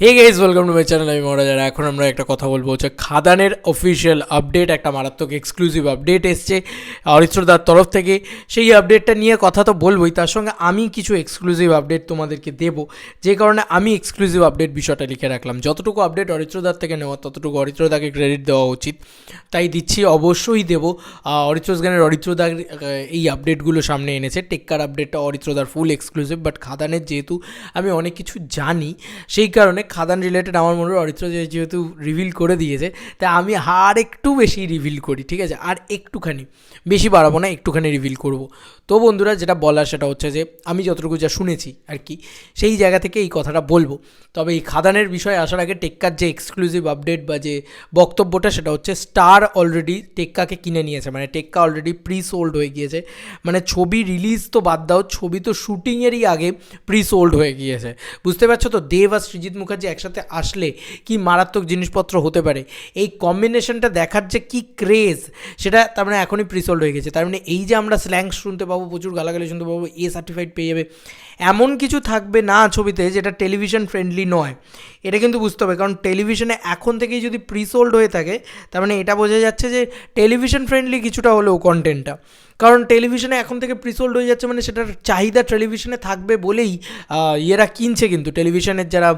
Hey guys welcome to my channel আমি মহারাজার এখন আমরা একটা কথা বলব হচ্ছে খাদানের অফিসিয়াল আপডেট একটা মারাত্মক এক্সক্লুসিভ আপডেট এসছে অরিত্রদার তরফ থেকে। সেই আপডেটটা নিয়ে কথা তো বলবোই, তার সঙ্গে আমি কিছু এক্সক্লুসিভ আপডেট তোমাদেরকে দেবো। যে কারণে আমি এক্সক্লুসিভ আপডেট বিষয়টা লিখে রাখলাম। যতটুকু আপডেট অরিত্রদার থেকে নেওয়া, ততটুকু অরিত্রদাকে ক্রেডিট দেওয়া উচিত। তাই দিচ্ছি, অবশ্যই দেবো। অরিত্রস গানের অরিত্রদার এই আপডেটগুলো সামনে এনেছে। টেক্কার আপডেটটা অরিত্রদার ফুল এক্সক্লুসিভ বাট খাদানের যেহেতু আমি অনেক কিছু জানি, সেই কারণে খাদান রিলেটেড আমার মনে হয় অরিত্র যেহেতু রিভিল করে দিয়েছে তাই আমি আর একটু বেশি রিভিল করি, ঠিক আছে? আর একটুখানি, বেশি বাড়াবো না, একটুখানি রিভিল করব। তো বন্ধুরা, যেটা বলার সেটা হচ্ছে যে, আমি যতটুকু যা শুনেছি আর কি, সেই জায়গা থেকে এই কথাটা বলব। তবে এই খাদানের বিষয়ে আসার আগে টেক্কার যে এক্সক্লুসিভ আপডেট বা যে বক্তব্যটা, সেটা হচ্ছে স্টার অলরেডি টেক্কাকে কিনে নিয়েছে। মানে টেক্কা অলরেডি প্রি সোল্ড হয়ে গিয়েছে। মানে ছবি রিলিজ তো বাদ দাও, ছবি তো শুটিংয়েরই আগে প্রি সোল্ড হয়ে গিয়েছে। বুঝতে পারছ তো? দেব আর সৃজিৎ মুখার্জি একসাথে আসলে কি মারাত্মক জিনিসপত্র হতে পারে? এই কম্বিনেশনটা দেখার যে কি ক্রেজ সেটা তার মানে এখনই প্রি সোল্ড হয়ে গেছে। তার মানে এই যে আমরা স্ল্যাং শুনতে পাবো, প্রচুর গালাগালি শুনতে পাবো, এ সার্টিফাইড পেয়ে যাবে। এমন কিছু থাকবে না ছবিতে যেটা টেলিভিশন ফ্রেন্ডলি নয়। এটা কিন্তু বুঝতে হবে, কারণ টেলিভিশনে এখন থেকেই যদি প্রি সোল্ড হয়ে থাকে, তার মানে এটা বোঝা যাচ্ছে যে টেলিভিশন ফ্রেন্ডলি কিছুটা হলেও কন্টেন্টটা কারণ টেলিভিশনে এখন থেকে প্রিসোল্ড হয়ে যাচ্ছে মানে সেটার চাহিদা টেলিভিশনে থাকবে বলেই ইয়েরা কিনছে কিন্তু টেলিভিশনের যারা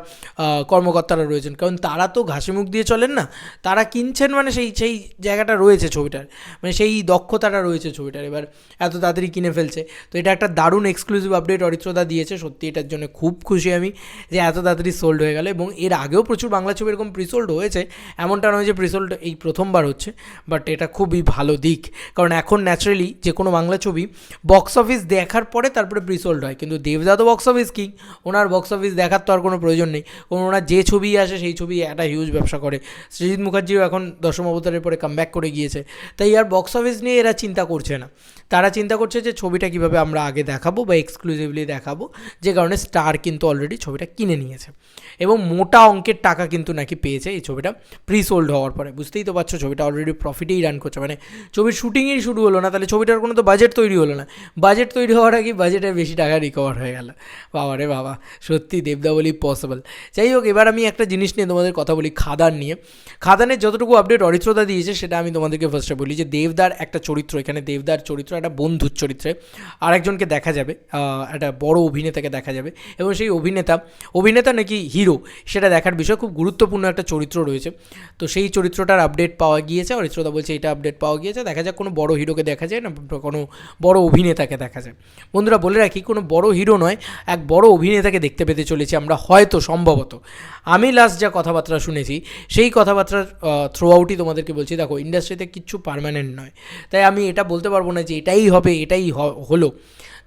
কর্মকর্তারা রয়েছেন। কারণ তারা তো ঘাসি মুখ দিয়ে চলেন না, তারা কিনছেন মানে সেই সেই জায়গাটা রয়েছে ছবিটার। মানে সেই দক্ষতাটা রয়েছে ছবিটার। এবার এত তাড়াতাড়ি কিনে ফেলছে। তো এটা একটা দারুণ এক্সক্লুসিভ আপডেট অরিত্রদা দিয়েছে। সত্যি এটার জন্য খুব খুশি আমি যে এত তাড়াতাড়ি সোল্ড হয়ে গেল এবং এর আগেও প্রচুর বাংলা ছবি এরকম প্রিসোল্ড হয়েছে। এমনটা নয় যে প্রিসোল্ড এই প্রথমবার হচ্ছে বাট এটা খুবই ভালো দিক। কারণ এখন ন্যাচারালি যে কোনো বাংলা ছবি বক্স অফিস দেখার পরে তারপরে প্রিসোল্ড হয়। কিন্তু দেবদা তো বক্স অফিস কিং? ওনার বক্স অফিস দেখার তো আর কোনো প্রয়োজন নেই। কারণ ওনার যে ছবি আসে সেই ছবি একটা হিউজ ব্যবসা করে। সৃজিৎ মুখার্জিও এখন দশম অবতারের পরে কামব্যাক করে গিয়েছে। তাই আর বক্স অফিস নিয়ে এরা চিন্তা করছে না। তারা চিন্তা করছে যে ছবিটা কীভাবে আমরা আগে দেখাবো বা এক্সক্লুসিভলি দেখাবো। যে কারণে স্টার কিন্তু অলরেডি ছবিটা কিনে নিয়েছে। এবং মোটা অঙ্কের টাকা কিন্তু নাকি পেয়েছে এই ছবিটা প্রিসোল্ড হওয়ার পরে। বুঝতেই তো পারছ, ছবিটা অলরেডি প্রফিটেই রান করছে। মানে ছবির শুটিংই শুরু হলো না। তাহলে ছবিটার কোনো তো বাজেট তৈরি হলো না। বাজেট তৈরি হওয়ার আগে বাজেটের বেশি টাকা রিকভার হয়ে গেল। বাবা রে বাবা, সত্যি দেবদাবলি পসিবল যাই হোক, এবার আমি একটা জিনিস নিয়ে তোমাদের কথা বলি, খাদান নিয়ে। খাদানের যতটুকু আপডেট অরিত্রদা দিয়েছে, সেটা আমি তোমাদেরকে ফার্স্টে বলি যে, দেবদার একটা চরিত্র, এখানে দেবদার চরিত্র একটা বন্ধুর চরিত্রে আরেকজনকে দেখা যাবে একটা বড় অভিনেতাকে দেখা যাবে। এবং সেই অভিনেতা অভিনেতা নাকি হিরো সেটা দেখার বিষয়। খুব গুরুত্বপূর্ণ একটা চরিত্র রয়েছে। তো সেই চরিত্রটার আপডেট পাওয়া গিয়েছে। অরিত্রদা বলছে, এটা আপডেট পাওয়া গিয়েছে। দেখা যাক কোনো বড় হিরোকে দেখা যায় না কোনো বড় অভিনেতাকে দেখা যায়। বন্ধুরা, বলে রাখি, কোনো বড় হিরো নয়, এক বড় অভিনেতাকে দেখতে পেতে চলেছি আমরা হয়তো, সম্ভবত। আমি লাস্ট যা কথাবার্তা শুনেছি, সেই কথাবার্তার থ্রু আউটই তোমাদেরকে বলছি, দেখো ইন্ডাস্ট্রিতে কিচ্ছু পারমানেন্ট নয়। তাই আমি এটা বলতে পারব না যে এটাই হবে, এটাই হলো।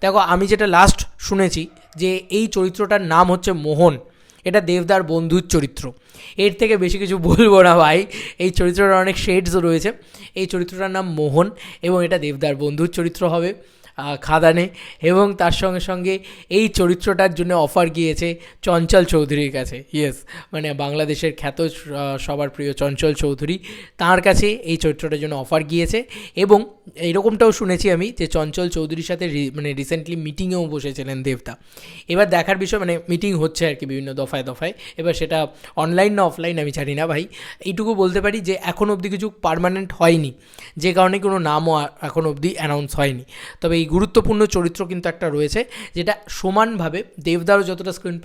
দেখো, আমি যেটা লাস্ট শুনেছি, যে এই চরিত্রটার নাম হচ্ছে মোহন। এটা দেবদার বন্ধুর চরিত্র। এর থেকে বেশি কিছু বলব না ভাই। এই চরিত্রটার অনেক শেডসও রয়েছে। এই চরিত্রটার নাম মোহন এবং এটা দেবদার বন্ধুর চরিত্র হবে। খাদানে এবং তার সঙ্গে সঙ্গে এই চরিত্রটার জন্য অফার গিয়েছে চঞ্চল চৌধুরীর কাছে। ইয়েস মানে বাংলাদেশের খ্যাত সবার প্রিয় চঞ্চল চৌধুরী তার কাছে এই চরিত্রটার জন্য অফার গিয়েছে এবং এরকমটাও শুনেছি আমি যে চঞ্চল চৌধুরীর সাথে মানে রিসেন্টলি মিটিংয়েও বসেছিলেন দেবতা এবার দেখার বিষয় মানে মিটিং হচ্ছে আর কি বিভিন্ন দফায় দফায়। এবার সেটা অনলাইন না অফলাইন আমি জানি না ভাই। এইটুকু বলতে পারি যে এখন অবধি কিছু পার্মানেন্ট হয়নি। যে কারণে কোনো নামও এখন অবধি অ্যানাউন্স হয়নি। তবে এই গুরুত্বপূর্ণ চরিত্র কিন্তু একটা রয়েছে, যেটা সমানভাবে দেবদারও যতটা স্ক্রিন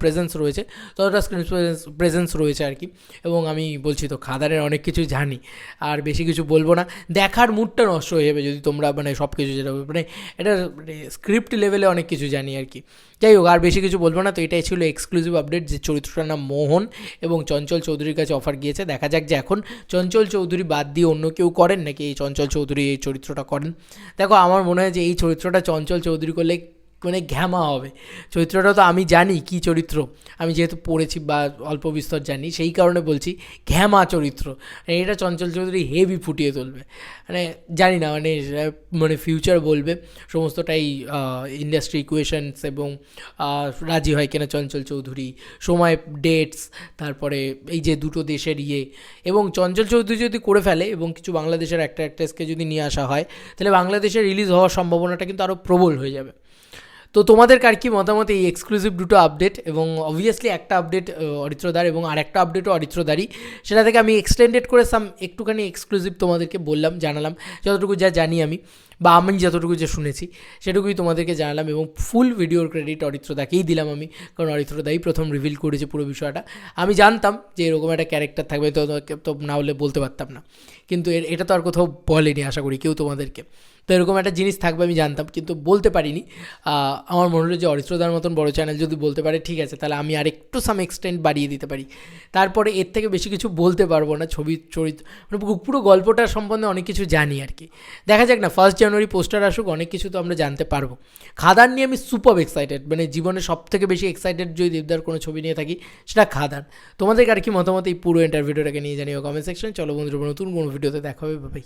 প্রেজেন্স রয়েছে, ততটা স্ক্রিন প্রেজেন্স রয়েছে আর কি। এবং আমি বলছি তো, খাদারের অনেক কিছু জানি, আর বেশি কিছু বলব না। দেখার মুডটা নষ্ট হয়ে যাবে যদি তোমরা মানে সব কিছু যেটা মানে এটা মানে স্ক্রিপ্ট লেভেলে অনেক কিছু জানি আর কি। যাই হোক, আর বেশি কিছু বলব না, তো এটাই ছিল এক্সক্লুসিভ আপডেট যে চরিত্রটার নাম মোহন এবং চঞ্চল চৌধুরীর কাছে অফার গিয়েছে। দেখা যাক যে এখন চঞ্চল চৌধুরী বাদ দিয়ে অন্য কেউ করেন নাকি এই চঞ্চল চৌধুরী এই চরিত্রটা করেন। দেখো, আমার মনে হয় যে এই চরিত্রটা চঞ্চল চৌধুরী করলে মানে ঘ্যামা হবে। চরিত্রটা তো আমি জানি কি চরিত্র। আমি যেহেতু পড়েছি বা অল্প বিস্তর জানি, সেই কারণে বলছি ঘ্যামা চরিত্র। এটা চঞ্চল চৌধুরী হেভি ফুটিয়ে তুলবে। মানে জানি না মানে মানে ফিউচার বলবে। সমস্তটাই ইন্ডাস্ট্রি ইকুয়েশনস এবং রাজি হয় কিনা চঞ্চল চৌধুরী, সময় ডেটস তারপরে এই যে দুটো দেশের ইয়ে। এবং চঞ্চল চৌধুরী যদি করে ফেলে এবং কিছু বাংলাদেশের একটা অ্যাক্ট্রেসকে যদি নিয়ে আসা হয়, তাহলে বাংলাদেশে রিলিজ হওয়ার সম্ভাবনাটা কিন্তু আরও প্রবল হয়ে যাবে। তো তোমাদের কার কি মতামত এই এক্সক্লুসিভ দুটো আপডেট এবং অবভিয়াসলি একটা আপডেট অরিত্রদার এবং আর একটা আপডেটও অরিত্রদারই। সেটা থেকে আমি এক্সটেন্ডেড করে সাম একটুখানি এক্সক্লুসিভ তোমাদেরকে বললাম, জানালাম, যতটুকু যা জানি আমি বা আমি যতটুকু যে শুনেছি, সেটুকুই তোমাদেরকে জানালাম এবং ফুল ভিডিওর ক্রেডিট অরিত্রদাকেই দিলাম আমি, কারণ অরিত্রদাই প্রথম রিভিল করেছে পুরো বিষয়টা। আমি জানতাম যে এরকম একটা ক্যারেক্টার থাকবে, তো তো না হলে বলতে পারতাম না। কিন্তু এটা তো আর কোথাও বলেনি, আশা করি, কেউ তোমাদেরকে। তো এরকম একটা জিনিস থাকবে আমি জানতাম, কিন্তু বলতে পারিনি। আমার মনে হলো যে অরিত্রদার মতন বড় চ্যানেল যদি বলতে পারে, ঠিক আছে, তাহলে আমি আর একটু সাম এক্সটেন্ট বাড়িয়ে দিতে পারি। তারপরে এর থেকে বেশি কিছু বলতে পারব না ছবি, চরিত্র মানে পুরো- গল্পটা সম্বন্ধে অনেক কিছু জানি আর কি। দেখা যাক না ফার্স্ট জানুয়ারি পোস্টার আসুক, অনেক কিছু তো আমরা জানতে পারব। খাদান নিয়ে আমি সুপার এক্সাইটেড মানে জীবনে সব থেকে বেশি এক্সাইটেড যদি দেবদার কোনো ছবি নিয়ে থাকি, সেটা খাদান। তোমাদের আর কি মতামত এই পুরো ইন্টারভিউটাকে নিয়ে জানিও কমেন্ট সেকশন চলো বন্ধুরা, নতুন কোনো ভিডিওতে দেখা হবে